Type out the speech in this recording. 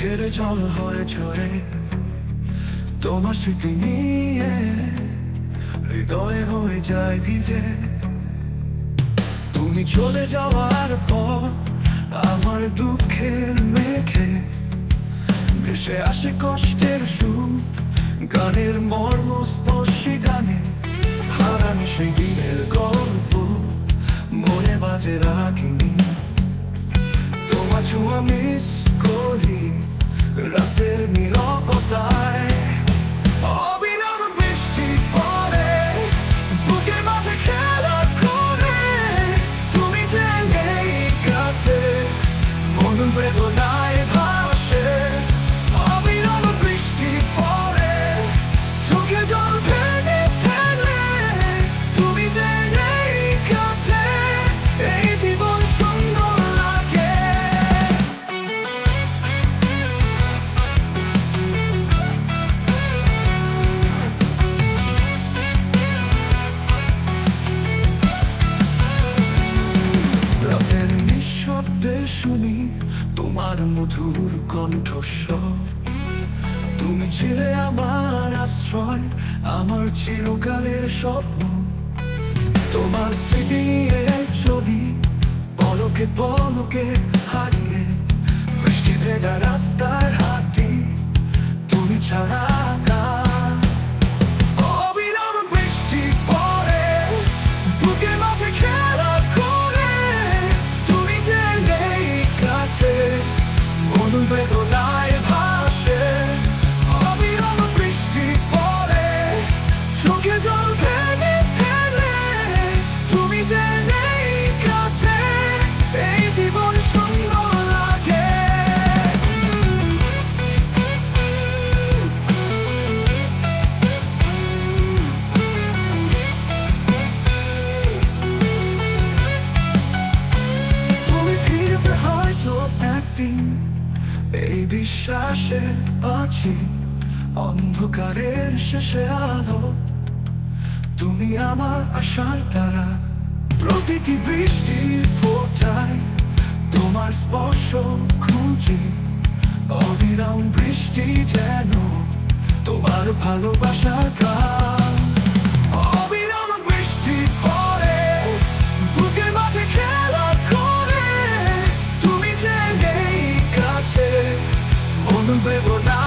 চোখের জল হয়ে ঝরে তোমার স্মৃতি নিয়ে। হৃদয় হয়ে যায় ভিজে। তুমি চলে যাওয়ার পর আমার দুঃখের মেঘে ভেসে আসে কষ্টের সুর, গানের মর্মস্পর্শী গানে হারানো সেই দিনের গল্প, মনে বাজে রাখিনি তোমার ছোঁয়া মিস รักเธอมีโลกอดใจ নিঃশব্দে শুনি তোমার মধুর কণ্ঠস্বর। তুমি ছিলে আমার আশ্রয়, আমার চিরকালের স্বপ্ন। তোমার স্মৃতি চলি পলকে পলকে হারিয়ে, বৃষ্টি ভেজা রাস্তায় হাঁটি তুমি ছাড়া একদিন এই বিশ্বাসে আছি। অন্ধকারের শেষে আলো। তুমি আমার আশার তারা। প্রতিটি বৃষ্টির ফোটায়। তোমার স্পর্শ খুঁজি। অবিরাম বৃষ্টি যেন তোমার ভালোবাসার গান We will never Pedro Nava.